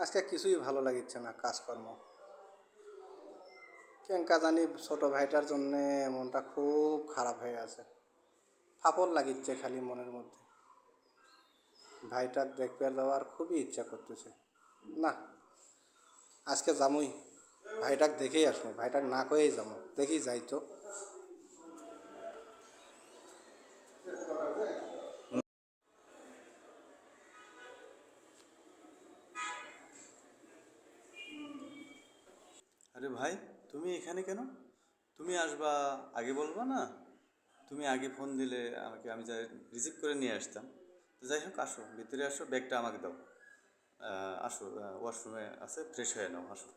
আজকে কিছুই ভালো লাগিচ্ছে না কাজকর্ম। কেঙ্কা জানি ছোট ভাইটার জন্য মনটা খুব খারাপ হয়ে আছে। ফাপড় লাগিচ্ছে খালি মনের মধ্যে। ভাইটার দেখবে দেওয়ার খুবই ইচ্ছা করতেছে। না, আজকে যামুই। ভাইটাক দেখেই আসব। ভাইটাক না কয়েই যাব দেখি যাই তো। আরে ভাই, তুমি এখানে কেন? তুমি আসবা আগে বলবা না? তুমি আগে ফোন দিলে আমাকে, আমি যাই রিসিভ করে নিয়ে আসতাম। যাই হোক, আসো, ভিতরে আসো ব্যাগটা আমাকে দাও। আসো ওয়াশরুমে আছে ফ্রেশ হয়ে নাও, আসো।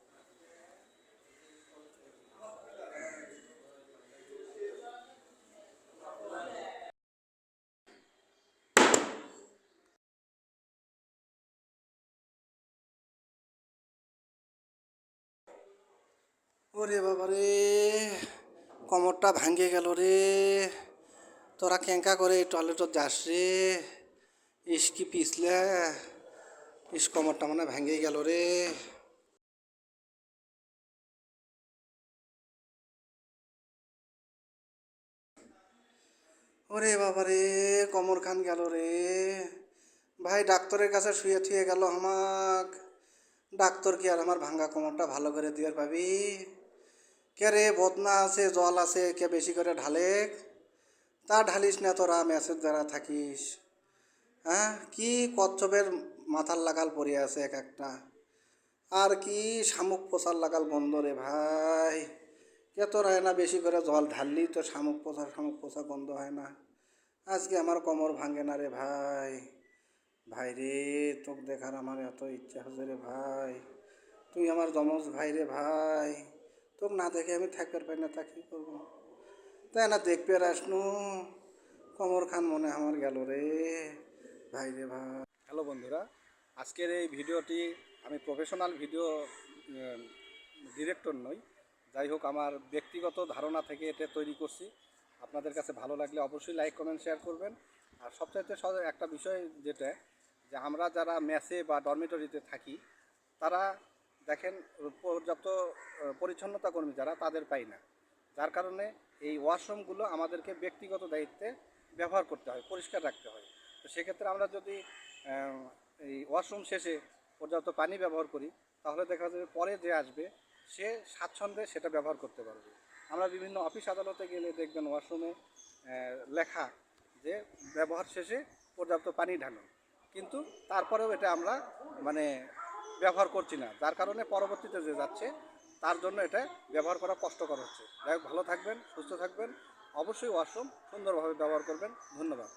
ওরে বাবা রে, কোমরটা ভাঙ্গে গেল রে। তোরা কেঙ্কা করে এই টয়লেটত যাস রে। ইস কি পিছলে, ইস কোমরটা মানে ভেঙে গেল রে। ওরে বাবা রে, কোমর খান গেল রে। ভাই, ডাক্তারের কাছে শুয়ে থুয়ে গেল আমাক। ডাক্তার কি আর আমার ভাঙ্গা কোমরটা ভালো করে দিয়ে পাবি? কে রে বদনা আছে, জল আছে, কে বেশি করে ঢালে তা ঢালিস না তোরা ম্যাচের দ্বারা থাকিস। হ্যাঁ কি কচ্ছপের মাথার লাগাল পড়ে আছে এক একটা? আর কি শামুক পোষার লাগাল বন্ধ রে ভাই? কে তোরা না বেশি করে জল ঢাললি তো শামুক পোষা শামুক পোষা বন্ধ হয় না। আজকে আমার কোমর ভাঙে না রে ভাই। ভাই রে, তোকে দেখার আমার এত ইচ্ছা হচ্ছে রে ভাই। তুই আমার জমজ ভাই রে ভাই। তোকে না দেখে আমি থাকতে পারি না, তা কী করব? তাই না দেখবে আর আসনু। কমর খান মনে আমার গেল রে। ভাই রে ভাই। হ্যালো বন্ধুরা, আজকের এই ভিডিওটি আমি প্রফেশনাল ভিডিও ডিরেক্টর নই। যাই হোক, আমার ব্যক্তিগত ধারণা থেকে এটা তৈরি করছি। আপনাদের কাছে ভালো লাগলে অবশ্যই লাইক কমেন্ট শেয়ার করবেন। আর সবচাইতে সহজ একটা বিষয় যেটা, যে আমরা যারা মেসে বা ডরমিটরিতে থাকি, তারা দেখেন, পর্যাপ্ত পরিচ্ছন্নতা কর্মী যারা, তাদের পাই না। যার কারণে এই ওয়াশরুমগুলো আমাদেরকে ব্যক্তিগত দায়িত্বে ব্যবহার করতে হয়, পরিষ্কার রাখতে হয়। তো সেক্ষেত্রে আমরা যদি এই ওয়াশরুম শেষে পর্যাপ্ত পানি ব্যবহার করি, তাহলে দেখা যাবে পরে যে আসবে, সে স্বাচ্ছন্দ্যে সেটা ব্যবহার করতে পারবে। আমরা বিভিন্ন অফিস আদালতে গেলে দেখবেন ওয়াশরুমে লেখা যে ব্যবহার শেষে পর্যাপ্ত পানি ঢালুন। কিন্তু তারপরেও এটা আমরা মানে ব্যবহার করছি না। যার কারণে পরবর্তীতে যে যাচ্ছে, তার জন্য এটা ব্যবহার করা কষ্টকর হচ্ছে। যাই ভালো থাকবেন, সুস্থ থাকবেন। অবশ্যই ওয়াশরুম সুন্দরভাবে ব্যবহার করবেন। ধন্যবাদ।